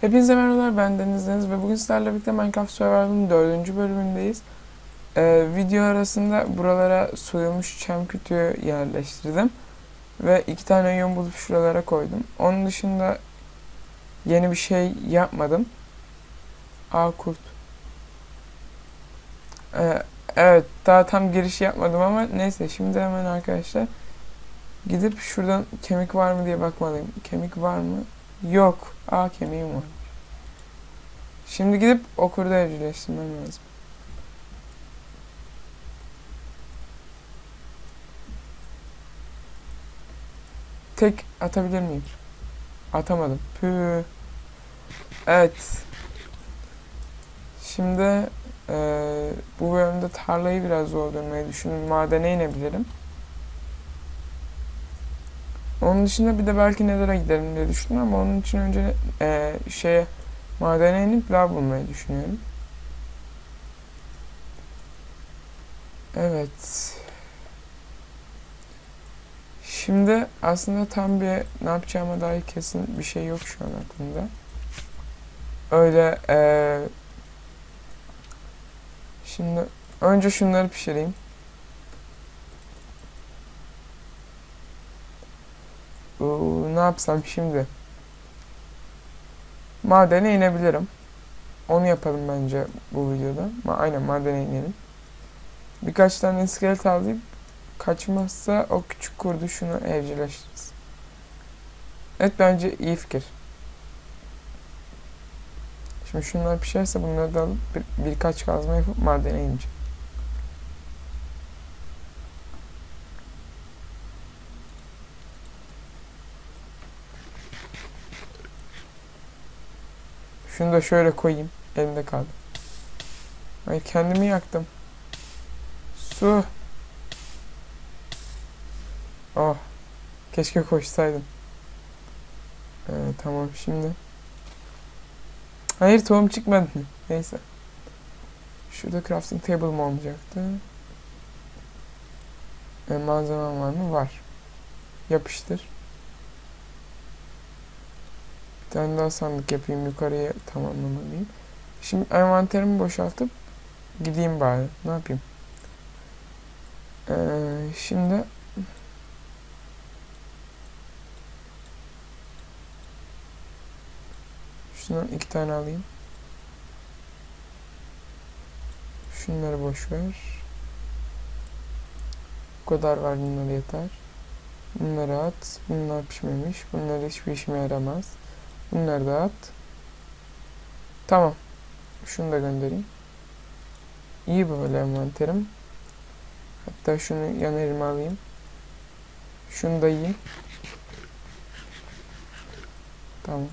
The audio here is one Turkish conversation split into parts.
Hepinize merhabalar ben Deniz Deniz ve bugün sizlerle birlikte Minecraft Survival'ın dördüncü bölümündeyiz. Ee, video arasında buralara soyulmuş çam kütüğü yerleştirdim. Ve iki tane yön bulup şuralara koydum. Onun dışında yeni bir şey yapmadım. Aa kurt. Ee, evet daha tam giriş yapmadım ama neyse şimdi hemen arkadaşlar gidip şuradan kemik var mı diye bakmalıyım. Kemik var mı? Yok. Aa kemiğim var. Şimdi gidip o kurdu evcilleştirmem lazım. Tek atabilir miyim? Atamadım. Püh. Evet. Şimdi eee, bu bölümde tarlayı biraz doldurmayı düşündüm. Madene inebilirim. Onun dışında bir de belki nelere giderim diye düşündüm ama onun için önce eee şeye madene inip lav bulmayı düşünüyorum. Evet. Şimdi aslında tam bir ne yapacağıma dair kesin bir şey yok şu an aklımda. Öyle eee şimdi önce şunları pişireyim. Oo, ne yapsam şimdi? Madene inebilirim. Onu yapalım bence bu videoda. Ma aynen madene inelim. Birkaç tane iskelet alayım. Kaçmazsa o küçük kurdu şunu evcilleştiririz. Evet bence iyi fikir. Şimdi şunlar pişerse bunları da alıp bir, birkaç kazma yapıp madene ineceğim. Şunu da şöyle koyayım. Elimde kaldı. Ay kendimi yaktım. Su. Oh. Keşke koşsaydım. Ee, tamam şimdi. Hayır tohum çıkmadı. Neyse. Şurada crafting table mı olacaktı? Ee, malzemem var mı? Var. Yapıştır. Tane daha sandık yapayım yukarıya tamamlamalıyım. Şimdi envanterimi boşaltıp gideyim bari. Ne yapayım? Ee, şimdi şundan iki tane alayım. Şunları boş ver. Bu kadar var bunlar yeter. Bunları at. Bunlar pişmemiş. Bunlar hiçbir işime yaramaz. Bunları da at. Tamam. Şunu da göndereyim. İyi böyle envanterim. Hatta şunu yan elime alayım. Şunu da yiyeyim. Tamam.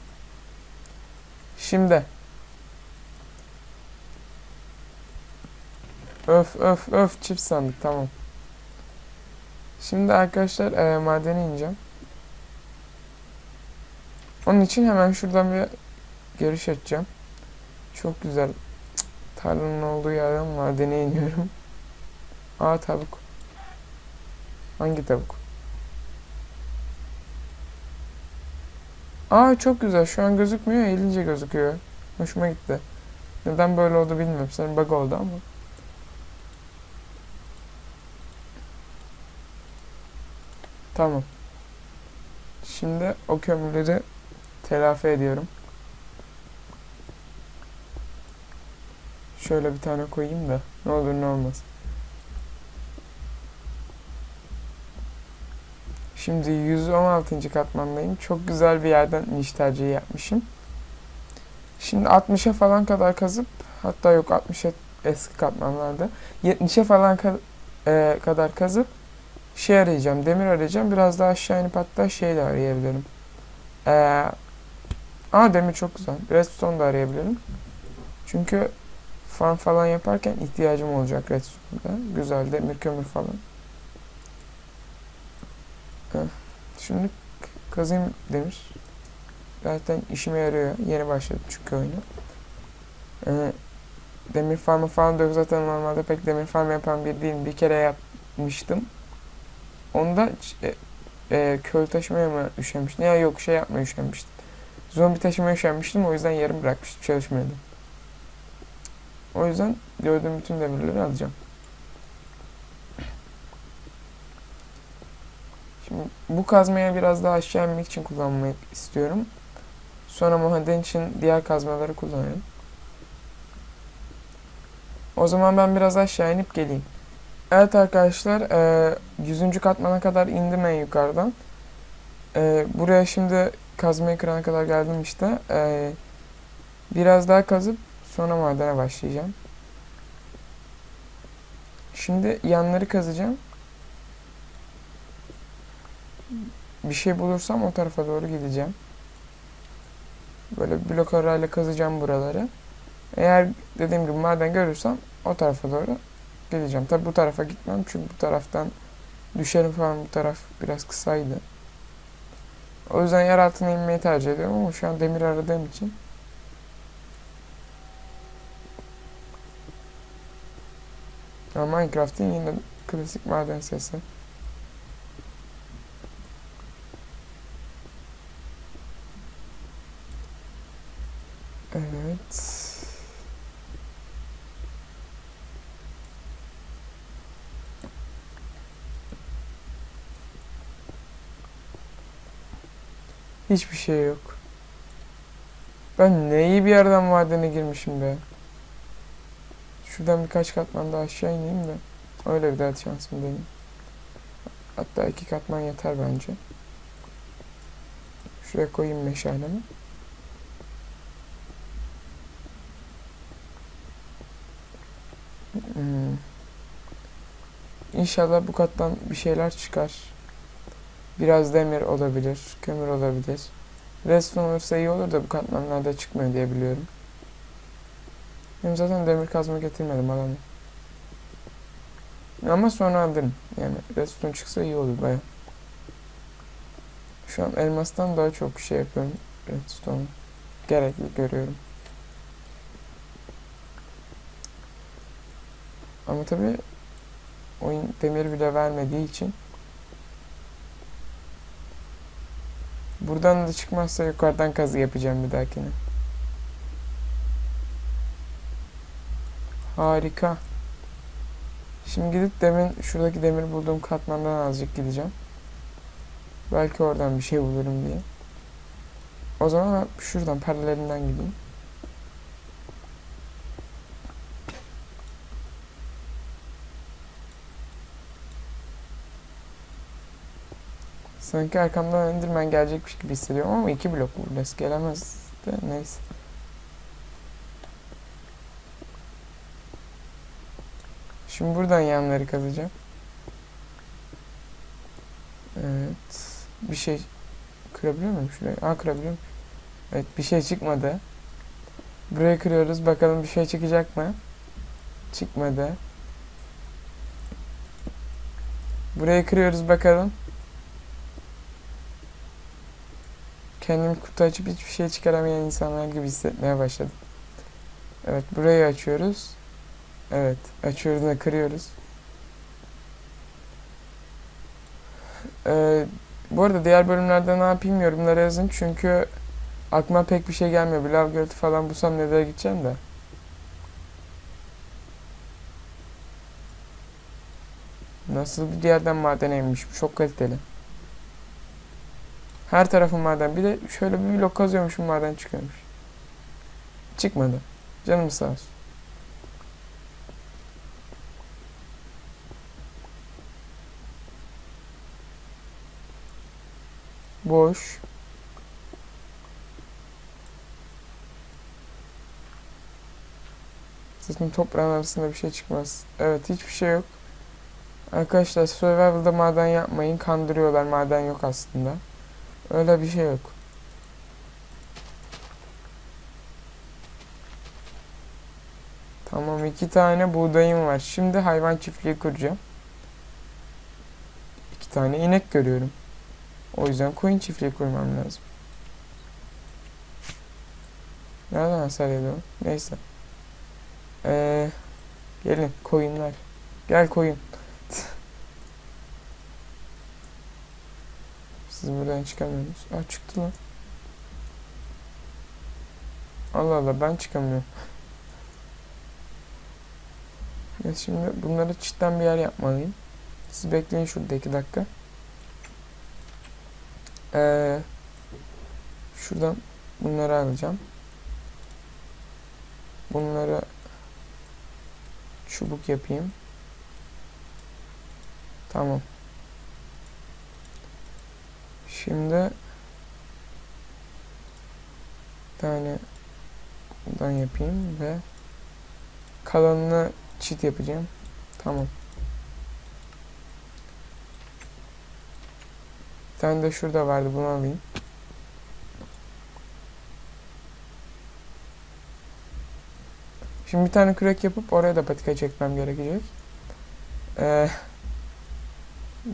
Şimdi. Öf öf öf çift sandık tamam. Şimdi arkadaşlar e, madene ineceğim. Onun için hemen şuradan bir giriş açacağım. Çok güzel. Tarlanın olduğu yerden madene iniyorum. Aa tavuk. Hangi tavuk? Aa çok güzel. Şu an gözükmüyor. Eğilince gözüküyor. Hoşuma gitti. Neden böyle oldu bilmiyorum. Senin bug oldu ama. Tamam. Şimdi o kömürleri telafi ediyorum. Şöyle bir tane koyayım da ne olur ne olmaz. Şimdi 116. katmandayım. Çok güzel bir yerden iniş tercihi yapmışım. Şimdi 60'a falan kadar kazıp hatta yok 60'a eski katmanlarda 70'e falan ka- e, kadar kazıp şey arayacağım. Demir arayacağım. Biraz daha aşağı inip hatta şey de arayabilirim. Ee, aa demir çok güzel. Redstone da arayabilirim. Çünkü farm falan yaparken ihtiyacım olacak redstone'da. Güzel demir kömür falan. Şimdi kazayım demir. Zaten işime yarıyor. Yeni başladım çünkü oyunu. Ee, demir farmı falan da yok. Zaten normalde pek demir farm yapan biri değilim. Bir kere yapmıştım. Onda e, e, köy taşımaya mı üşenmiştim? Ya yok şey yapmaya üşenmiştim. Zombi taşımaya üşenmiştim o yüzden yarım bırakmıştım çalışmıyordu. O yüzden gördüğüm bütün demirleri alacağım. Şimdi bu kazmaya biraz daha aşağı inmek için kullanmak istiyorum. Sonra maden için diğer kazmaları kullanırım. O zaman ben biraz aşağı inip geleyim. Evet arkadaşlar, e, 100. katmana kadar indim en yukarıdan. Buraya şimdi kazmayı kırana kadar geldim işte. E, biraz daha kazıp sonra madene başlayacağım. Şimdi yanları kazacağım. Bir şey bulursam o tarafa doğru gideceğim. Böyle blok arayla kazacağım buraları. Eğer dediğim gibi maden görürsem o tarafa doğru gideceğim. Tabi bu tarafa gitmem çünkü bu taraftan düşerim falan bu taraf biraz kısaydı. O yüzden yer altına inmeyi tercih ediyorum ama şu an demir aradığım için Minecraft'ın yine klasik maden sesi. Evet. Hiçbir şey yok. Ben ne iyi bir yerden madene girmişim be. Şuradan birkaç katman daha aşağı ineyim de. Öyle bir daha şansım deneyim. Hatta iki katman yeter bence. Şuraya koyayım meşalemi. Hmm. İnşallah bu kattan bir şeyler çıkar. Biraz demir olabilir, kömür olabilir. Redstone olursa iyi olur da bu katmanlarda çıkmıyor diye biliyorum. Hem zaten demir kazma getirmedim alanı. Ama sonra alırım. Yani redstone çıksa iyi olur baya. Şu an elmastan daha çok şey yapıyorum redstone. Gerekli görüyorum. Ama tabi oyun demir bile vermediği için buradan da çıkmazsa yukarıdan kazı yapacağım bir dahakine. Harika. Şimdi gidip demin şuradaki demir bulduğum katmandan azıcık gideceğim. Belki oradan bir şey bulurum diye. O zaman şuradan paralelinden gideyim. Sanki arkamdan Enderman gelecekmiş gibi hissediyorum ama iki blok burası gelemez de neyse. Şimdi buradan yanları kazacağım. Evet. Bir şey kırabiliyor muyum şurayı? Aa kırabiliyorum. Evet bir şey çıkmadı. Burayı kırıyoruz. Bakalım bir şey çıkacak mı? Çıkmadı. Burayı kırıyoruz bakalım. Kendimi kutu açıp hiçbir şey çıkaramayan insanlar gibi hissetmeye başladım. Evet burayı açıyoruz. Evet açıyoruz ve kırıyoruz. Ee, bu arada diğer bölümlerde ne yapayım yorumlara yazın çünkü aklıma pek bir şey gelmiyor. Bir lav göleti falan bulsam nereye gideceğim de. Nasıl bir yerden maden inmiş. Çok kaliteli. Her tarafı maden. Bir de şöyle bir blok kazıyormuşum maden çıkıyormuş. Çıkmadı. Canım sağ olsun. Boş. Zaten toprağın arasında bir şey çıkmaz. Evet hiçbir şey yok. Arkadaşlar survival'da maden yapmayın. Kandırıyorlar maden yok aslında. Öyle bir şey yok. Tamam iki tane buğdayım var. Şimdi hayvan çiftliği kuracağım. İki tane inek görüyorum. O yüzden koyun çiftliği kurmam lazım. Nereden hasar yedi? Neyse. Ee, gelin koyunlar. Gel koyun. Siz buradan çıkamıyorsunuz. Aa çıktı lan. Allah Allah ben çıkamıyorum. Ya şimdi bunları çitten bir yer yapmalıyım. Siz bekleyin şurada iki dakika. Ee, şuradan bunları alacağım. Bunları çubuk yapayım. Tamam. Şimdi bir tane buradan yapayım ve kalanını çit yapacağım. Tamam. Bir tane de şurada vardı bunu alayım. Şimdi bir tane kürek yapıp oraya da patika çekmem gerekecek. Ee,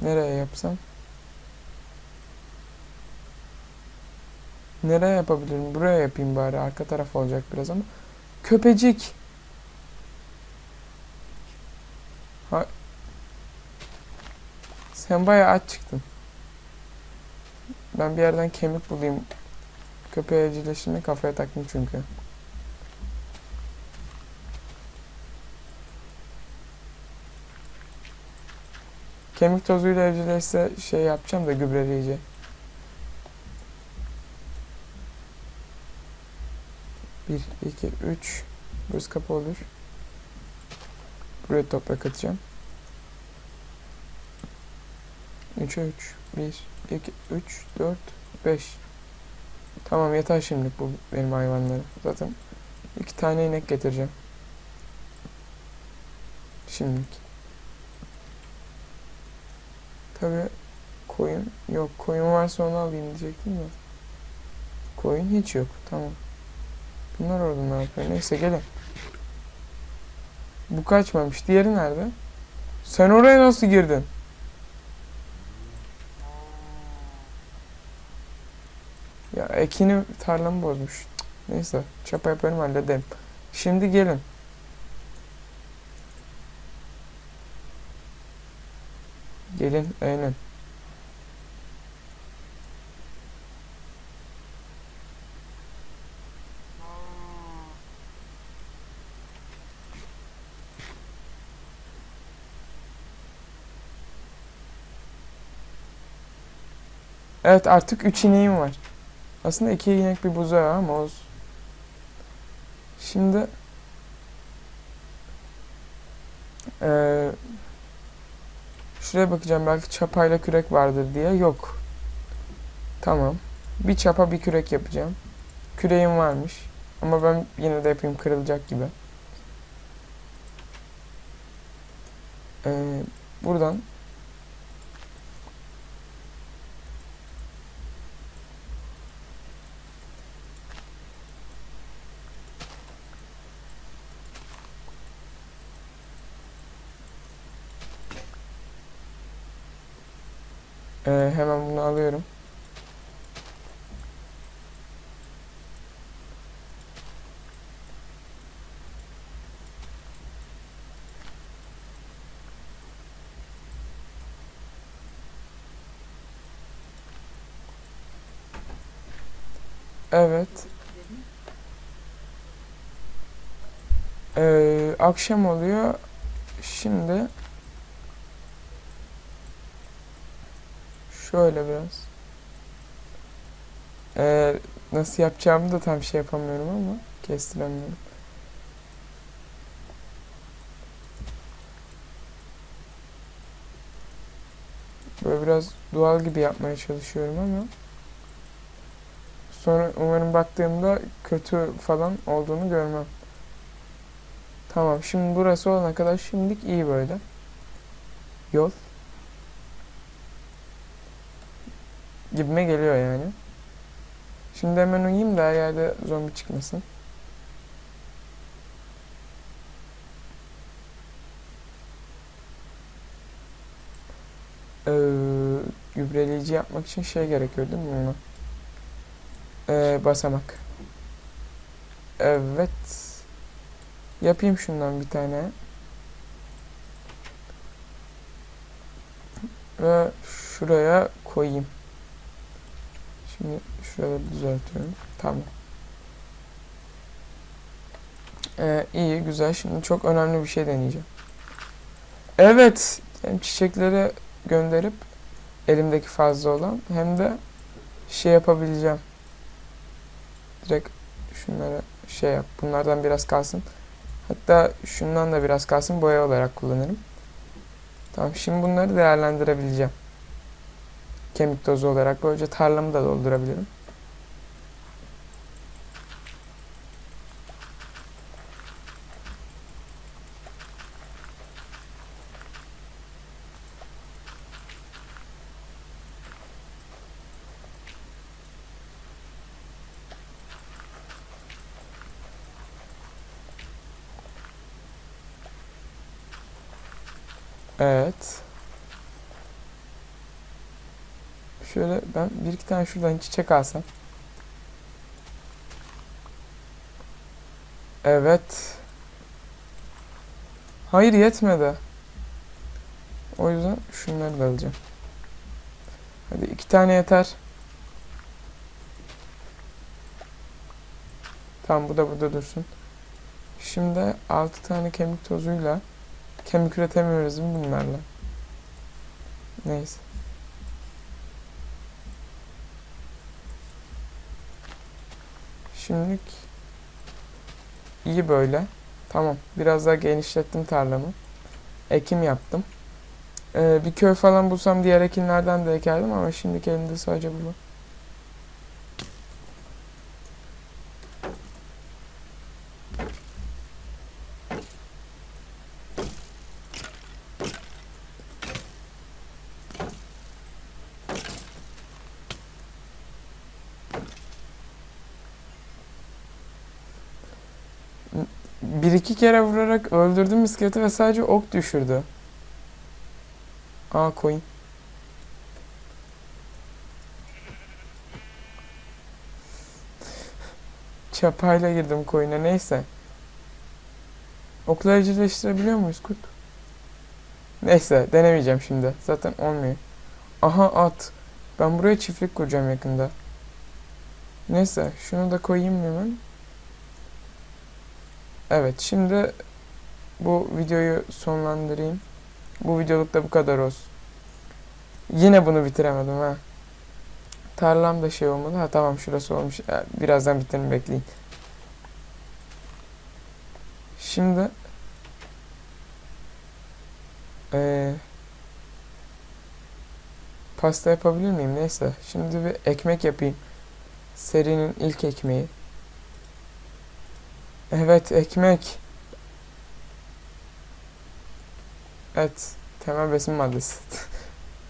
nereye yapsam? Nereye yapabilirim? Buraya yapayım bari. Arka taraf olacak biraz ama. Köpecik. Ha. Sen bayağı aç çıktın. Ben bir yerden kemik bulayım. Köpeğe evcilleştirme kafaya taktım çünkü. Kemik tozuyla evcilleşse şey yapacağım da gübreleyecek. 1, 2, 3. Burası kapı olur. Buraya toprak atacağım. 3'e 3. 1, 2, 3, 4, 5. Tamam yeter şimdi bu benim hayvanları. Zaten iki tane inek getireceğim. Şimdilik. Tabi koyun yok. Koyun varsa onu alayım diyecektim de. Koyun hiç yok. Tamam. Bunlar orada ne yapıyor? Neyse gelin. Bu kaçmamış. Diğeri nerede? Sen oraya nasıl girdin? Ya ekini tarlamı bozmuş. Neyse çapa yaparım hallederim. Şimdi gelin. Gelin aynen. Evet artık 3 ineğim var. Aslında 2 inek bir buzağı ama olsun. Şimdi eee şuraya bakacağım belki çapayla kürek vardır diye. Yok. Tamam. Bir çapa bir kürek yapacağım. Küreğim varmış. Ama ben yine de yapayım kırılacak gibi. Eee buradan Ee, hemen bunu alıyorum. Evet. Ee, akşam oluyor. Şimdi Şöyle biraz. Ee, nasıl yapacağımı da tam şey yapamıyorum ama kestiremiyorum. Böyle biraz doğal gibi yapmaya çalışıyorum ama sonra umarım baktığımda kötü falan olduğunu görmem. Tamam şimdi burası olana kadar şimdilik iyi böyle. Yol. Gibime geliyor yani. Şimdi hemen uyuyayım da her yerde zombi çıkmasın. Ee, gübreleyici yapmak için şey gerekiyor değil mi buna? Ee, basamak. Evet. Yapayım şundan bir tane. Ve şuraya koyayım. Şimdi şuraları düzeltiyorum. Tamam. Ee, iyi, güzel. Şimdi çok önemli bir şey deneyeceğim. Evet, hem çiçekleri gönderip elimdeki fazla olan hem de şey yapabileceğim. Direkt şunları şey yap. Bunlardan biraz kalsın. Hatta şundan da biraz kalsın. Boya olarak kullanırım. Tamam, şimdi bunları değerlendirebileceğim. Kemik tozu olarak böylece tarlamı da doldurabilirim. Evet. Şöyle ben bir iki tane şuradan çiçek alsam. Evet. Hayır yetmedi. O yüzden şunları da alacağım. Hadi iki tane yeter. Tamam bu da burada dursun. Şimdi altı tane kemik tozuyla kemik üretemiyoruz bunlarla? Neyse. Şimdilik iyi böyle. Tamam. Biraz daha genişlettim tarlamı. Ekim yaptım. Ee, bir köy falan bulsam diğer ekinlerden de ekerdim ama şimdiki elimde sadece bu var. Bir iki kere vurarak öldürdüm iskeleti ve sadece ok düşürdü. Aa coin. Çapayla girdim coin'e neyse. Okları evcilleştirebiliyor muyuz kurt? Neyse denemeyeceğim şimdi. Zaten olmuyor. Aha at. Ben buraya çiftlik kuracağım yakında. Neyse şunu da koyayım hemen. Evet şimdi bu videoyu sonlandırayım. Bu videoluk da bu kadar olsun. Yine bunu bitiremedim ha. Tarlam da şey olmadı. Ha tamam şurası olmuş. Birazdan bitirin bekleyin. Şimdi eee, pasta yapabilir miyim? Neyse. Şimdi bir ekmek yapayım. Serinin ilk ekmeği. Evet ekmek. Evet. Temel besin maddesi.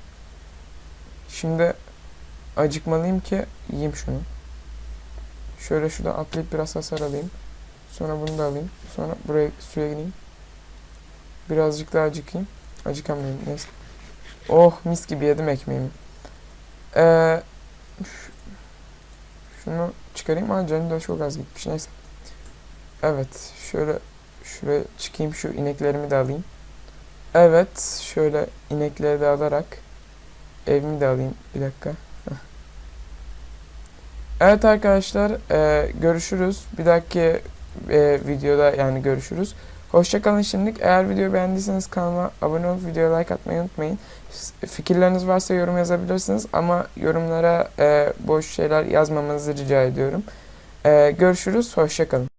Şimdi acıkmalıyım ki yiyeyim şunu. Şöyle şuradan atlayıp biraz hasar alayım. Sonra bunu da alayım. Sonra buraya suya gideyim. Birazcık daha acıkayım. Acıkamıyorum neyse. Oh mis gibi yedim ekmeğimi. Ee, şunu çıkarayım ama canım da çok az gitmiş neyse. Evet şöyle şuraya çıkayım şu ineklerimi de alayım. Evet şöyle inekleri de alarak evimi de alayım bir dakika. Evet arkadaşlar e, görüşürüz. Bir dahaki e, videoda yani görüşürüz. Hoşçakalın şimdilik. Eğer videoyu beğendiyseniz kanalıma abone olup videoya like atmayı unutmayın. Fikirleriniz varsa yorum yazabilirsiniz ama yorumlara e, boş şeyler yazmamanızı rica ediyorum. E, görüşürüz. Hoşçakalın.